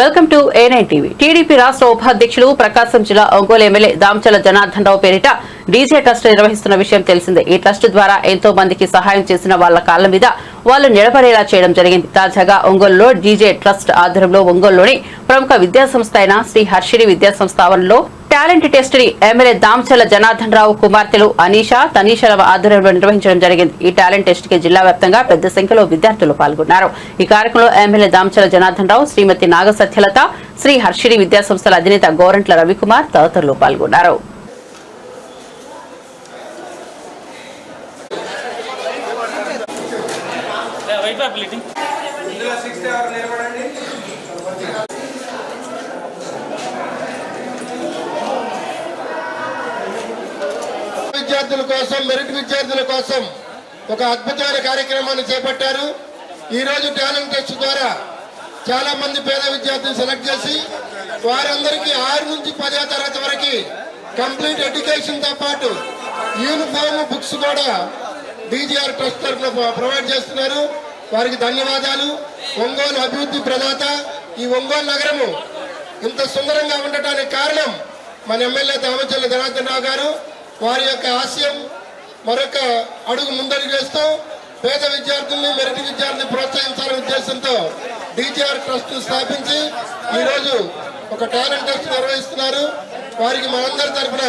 Welcome to A nine TV TDP రాష్ట్ర ఉపాధ్యక్షులు ప్రకాశం జిల్లా ఒంగోలు ఎమ్మెల్యే దామచల జనార్దన్ రావు పేరిట డీజే ట్రస్ట్ నిర్వహిస్తున్న విషయం తెలిసిందే. ఈ ట్రస్ట్ ద్వారా ఎంతో మందికి సహాయం చేసిన వాళ్ళ కాళ్ళ మీద వాళ్ళు నిలబడేలా చేయడం జరిగింది. తాజాగా ఒంగోలులో డీజే ట్రస్ట్ ఆధ్వర్యంలో ఒంగోలులోని ప్రముఖ విద్యాసంస్థ అయిన శ్రీ హర్షిని విద్యాసంస్థ ఆవరణలో టాలెంట్ టెస్ట్ని ఎమ్మెల్యే దామచల జనార్దన్ రావు కుమార్తెలు అనీషా తనీషల ఆధ్వర్యంలో నిర్వహించడం జరిగింది. ఈ టాలెంట్ టెస్ట్కి జిల్లా వ్యాప్తంగా పెద్ద సంఖ్యలో విద్యార్థులు పాల్గొన్నారు. ఈ కార్యక్రమంలో ఎమ్మెల్యే దామచల జనార్దన్ రావు శ్రీమతి నాగసత్యలత శ్రీ హర్షిని విద్యాసంస్థల అధినేత గోరంట్ల రవికుమార్ తదితరులు పాల్గొన్నారు. లీటింగ్ విద్యార్థుల కోసం మెరిట్ విద్యార్థుల కోసం ఒక అద్భుతమైన కార్యక్రమాన్ని చేపట్టారు. ఈ రోజు టాలెంట్ టెస్ట్ ద్వారా చాలా మంది పేద విద్యార్థులు సెలెక్ట్ చేసి వారందరికీ ఆరు నుంచి పదో తరగతి వరకు కంప్లీట్ ఎడ్యుకేషన్తో పాటు యూనిఫామ్ బుక్స్ కూడా డీజీఆర్ ట్రస్ట్ తరఫున ప్రొవైడ్ చేస్తున్నారు. వారికి ధన్యవాదాలు. ఒంగోలు అభివృద్ధి ప్రదాత. ఈ ఒంగోలు నగరము ఇంత సుందరంగా ఉండటానికి కారణం మన ఎమ్మెల్యే దామచల్ల జనార్దన్ రావు గారు. వారి యొక్క ఆశయం మరొక అడుగు ముందడుగు వేస్తూ పేద విద్యార్థుల్ని మెరిట్ విద్యార్థుల్ని ప్రోత్సహించాలనే ఉద్దేశంతో డీజీఆర్ ట్రస్ట్ స్థాపించి ఈరోజు ఒక టాలెంట్ టెస్ట్ నిర్వహిస్తున్నారు. వారికి మనందరి తరఫున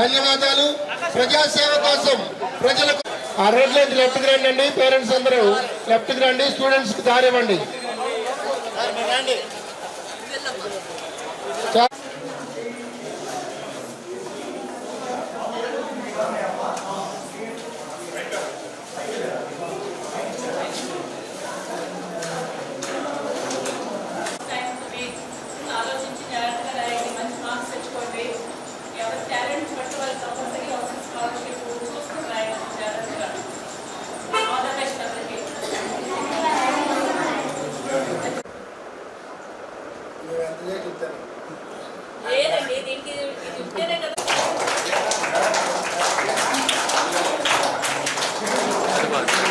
ధన్యవాదాలు. ప్రజాసేవ కోసం ప్రజలకు ఆ రోడ్ల నుంచి లెఫ్ట్కి రండి అండి పేరెంట్స్ అందరూ లెఫ్ట్కి రండి. స్టూడెంట్స్కి ఆలోచించి జాగ్రత్తగా రాయండి మంచి మార్క్స్ తెచ్చుకోండి ఎవరి టాలెంట్ బట్టి వాళ్ళు కంపల్సరీ వస్తుంది స్కాలర్షిప్ చూసుకుని రాయండి జాగ్రత్తగా ఆల్ ద బెస్ట్ అందరికీ లేదండి దీనికి ఇది ఉంటేనే కదా ఆల్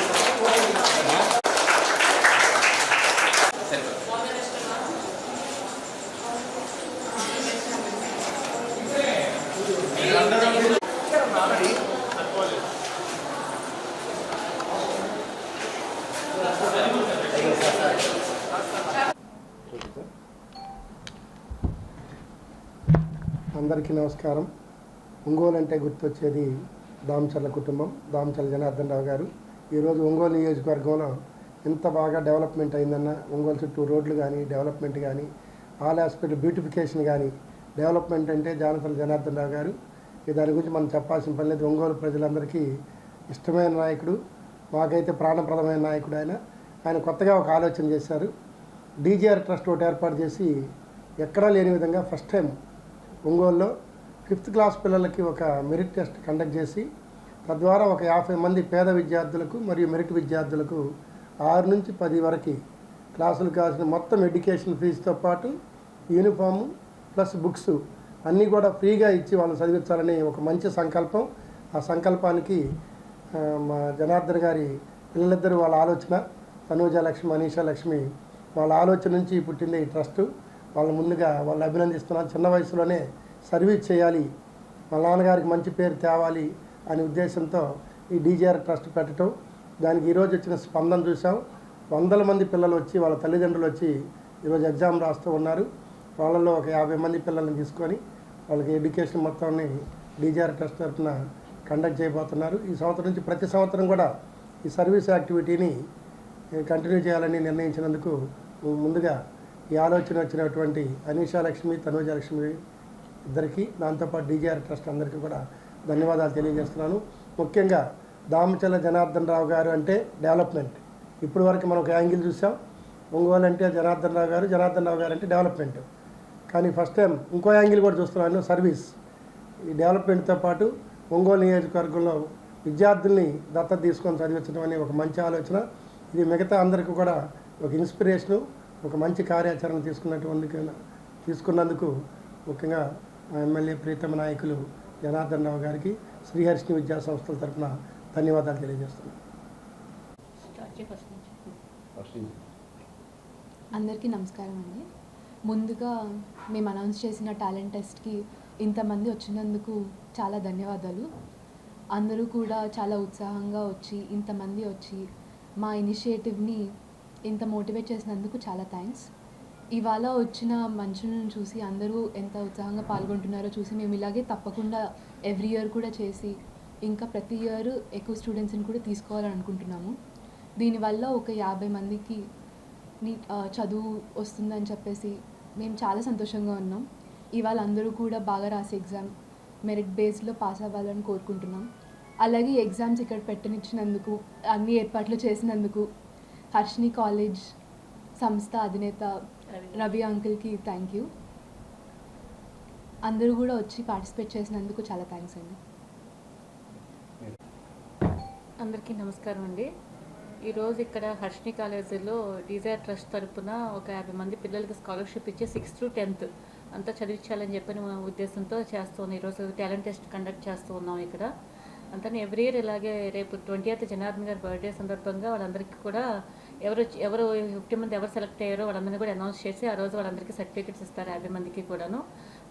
అందరికీ నమస్కారం. ఒంగోలు అంటే గుర్తొచ్చేది దామచర్ల కుటుంబం దామచర్ల జనార్దన్ రావు గారు ఈరోజు ఒంగోలు నియోజకవర్గంలో ఎంత బాగా డెవలప్మెంట్ అయిందన్న ఒంగోలు చుట్టూ రోడ్లు కానీ డెవలప్మెంట్ కానీ ఆల్ హాస్పిటల్ బ్యూటిఫికేషన్ కానీ డెవలప్మెంట్ అంటే జానపల్లి జనార్దన్ రావు గారు దాని గురించి మనం చెప్పాల్సిన పని లేదు. ఒంగోలు ప్రజలందరికీ ఇష్టమైన నాయకుడు మాకైతే ప్రాణప్రదమైన నాయకుడు ఆయన. ఆయన కొత్తగా ఒక ఆలోచన చేశారు. డీజీఆర్ ట్రస్ట్ ఒకటి ఏర్పాటు చేసి ఎక్కడా లేని విధంగా ఫస్ట్ టైం ఒంగోలులో ఫిఫ్త్ క్లాస్ పిల్లలకి ఒక మెరిట్ టెస్ట్ కండక్ట్ చేసి తద్వారా ఒక యాభై మంది పేద విద్యార్థులకు మరియు మెరిట్ విద్యార్థులకు ఆరు నుంచి పది వరకు క్లాసులు కావాల్సిన మొత్తం ఎడ్యుకేషన్ ఫీజుతో పాటు యూనిఫాము ప్లస్ బుక్స్ అన్నీ కూడా ఫ్రీగా ఇచ్చి వాళ్ళని చదివించాలని ఒక మంచి సంకల్పం. ఆ సంకల్పానికి మా జనార్దన్ గారి పిల్లలిద్దరు వాళ్ళ ఆలోచన తనూజ లక్ష్మి అనీషా లక్ష్మి వాళ్ళ ఆలోచన నుంచి పుట్టింది ఈ ట్రస్టు. వాళ్ళ ముందుగా వాళ్ళు అభినందిస్తున్నాను చిన్న వయసులోనే సర్వీస్ చేయాలి మా నాన్నగారికి మంచి పేరు తేవాలి అనే ఉద్దేశంతో ఈ డీజీఆర్ ట్రస్ట్ పెట్టడం దానికి ఈరోజు వచ్చిన స్పందన చూసాం వందల మంది పిల్లలు వచ్చి వాళ్ళ తల్లిదండ్రులు వచ్చి ఈరోజు ఎగ్జామ్ రాస్తూ ఉన్నారు. వాళ్ళలో ఒక యాభై మంది పిల్లల్ని తీసుకొని వాళ్ళకి ఎడ్యుకేషన్ మొత్తాన్ని డీజీఆర్ ట్రస్ట్ తరఫున కండక్ట్ చేయబోతున్నారు. ఈ సంవత్సరం నుంచి ప్రతి సంవత్సరం కూడా ఈ సర్వీస్ యాక్టివిటీని కంటిన్యూ చేయాలని నిర్ణయించినందుకు ముందుగా ఈ ఆలోచన వచ్చినటువంటి అనీషా లక్ష్మి తనూజ లక్ష్మి దాంతోపాటు డీజీఆర్ ట్రస్ట్ అందరికీ కూడా ధన్యవాదాలు తెలియజేస్తున్నాను. ముఖ్యంగా దామచల జనార్దన్ రావు గారు అంటే డెవలప్మెంట్. ఇప్పుడు వరకు మనం ఒక యాంగిల్ చూసాం. ఒంగోలు అంటే జనార్దన్ రావు గారు జనార్దన్ రావు గారు అంటే డెవలప్మెంట్. కానీ ఫస్ట్ టైం ఇంకో యాంగిల్ కూడా చూస్తున్నాను సర్వీస్. ఈ డెవలప్మెంట్తో పాటు ఒంగోలు నియోజకవర్గంలో విద్యార్థుల్ని దత్తత తీసుకొని చదివించడం అనే ఒక మంచి ఆలోచన. ఇది మిగతా అందరికీ కూడా ఒక ఇన్స్పిరేషను. ఒక మంచి కార్యాచరణ తీసుకున్నటువంటి తీసుకున్నందుకు ముఖ్యంగా మా ఎమ్మెల్యే ప్రీతమ నాయకులు జనార్దన్ రావు గారికి శ్రీహర్షిని విద్యా సంస్థల తరఫున ధన్యవాదాలు తెలియజేస్తున్నాను అందరికీ నమస్కారం అండి. ముందుగా మేము అనౌన్స్ చేసిన టాలెంట్ టెస్ట్కి ఇంతమంది వచ్చినందుకు చాలా ధన్యవాదాలు. అందరూ కూడా చాలా ఉత్సాహంగా వచ్చి ఇంతమంది వచ్చి మా ఇనిషియేటివ్ని ఇంత మోటివేట్ చేసినందుకు చాలా థ్యాంక్స్. ఇవాళ వచ్చిన మనుషులను చూసి అందరూ ఎంత ఉత్సాహంగా పాల్గొంటున్నారో చూసి మేము ఇలాగే తప్పకుండా ఎవ్రీ ఇయర్ కూడా చేసి ఇంకా ప్రతి ఇయర్ ఎక్కువ స్టూడెంట్స్ని కూడా తీసుకోవాలని అనుకుంటున్నాము. దీనివల్ల ఒక యాభై మందికి నీ చదువు వస్తుందని చెప్పేసి మేము చాలా సంతోషంగా ఉన్నాం. ఇవాళ అందరూ కూడా బాగా రాసే ఎగ్జామ్ మెరిట్ బేస్లో పాస్ అవ్వాలని కోరుకుంటున్నాం. అలాగే ఎగ్జామ్స్ ఇక్కడ పెట్టనిచ్చినందుకు అన్ని ఏర్పాట్లు చేసినందుకు హర్షిని కాలేజ్ సంస్థ అధినేత రవి. అంకుల్కి థ్యాంక్ యూ అందరూ కూడా వచ్చి పార్టిసిపేట్ చేసినందుకు చాలా థ్యాంక్స్ అండి. అందరికీ నమస్కారం అండి. ఈరోజు ఇక్కడ హర్షిని కాలేజీలో డిజైర్ ట్రస్ట్ తరపున ఒక యాభై మంది పిల్లలకి స్కాలర్షిప్ ఇచ్చి సిక్స్త్ టు టెన్త్ అంతా చదివించాలని చెప్పిన ఉద్దేశంతో చేస్తూ ఉన్నాం. ఈరోజు టాలెంట్ టెస్ట్ కండక్ట్ చేస్తూ ఉన్నాం ఇక్కడ. అంతా ఎవ్రీ ఇయర్ ఇలాగే రేపు ట్వంటీ ఎయిత్ జనార్దన్ గారి బర్త్డే సందర్భంగా వాళ్ళందరికీ కూడా ఎవరు ఎవరు ఫిఫ్టీ మంది ఎవరు సెలెక్ట్ అయ్యారో వాళ్ళందరినీ కూడా అనౌన్స్ చేసి ఆ రోజు వాళ్ళందరికీ సర్టిఫికెట్స్ ఇస్తారు యాభై మందికి కూడాను.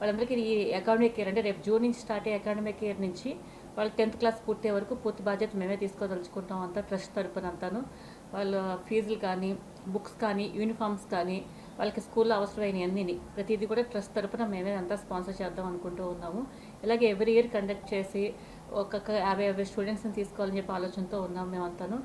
వాళ్ళందరికీ ఈ అకాడమిక్ ఇయర్ అంటే రేపు జూన్ నుంచి స్టార్ట్ అయ్యే అకాడమిక్ ఇయర్ నుంచి వాళ్ళు టెన్త్ క్లాస్ పూర్తయ్యే వరకు పూర్తి బాధ్యత మేమే తీసుకోదలుచుకుంటాం అంతా ట్రస్ట్ తరపున అంతాను. వాళ్ళ ఫీజులు కానీ బుక్స్ కానీ యూనిఫామ్స్ కానీ వాళ్ళకి స్కూల్లో అవసరమైన అన్నిని ప్రతిదీ కూడా ట్రస్ట్ తరపున మేమే అంతా స్పాన్సర్ చేద్దాం అనుకుంటూ ఉన్నాము. ఇలాగే ఎవ్రీ ఇయర్ కండక్ట్ చేసి ఒక్కొక్క యాభై యాభై స్టూడెంట్స్ని తీసుకోవాలని చెప్పి ఆలోచనతో ఉన్నాం మేమంతాను.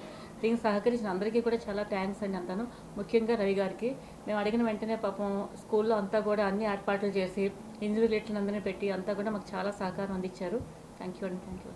దీనికి సహకరించిన అందరికీ కూడా చాలా థ్యాంక్స్ అండి అంతాను. ముఖ్యంగా రవి గారికి. మేము అడిగిన వెంటనే పాపం స్కూల్లో అంతా కూడా అన్ని ఏర్పాట్లు చేసి ఇంజనీర్ అందరినీ పెట్టి అంతా కూడా మాకు చాలా సహకారం అందించారు. థ్యాంక్ యూ అండి థ్యాంక్ యూ.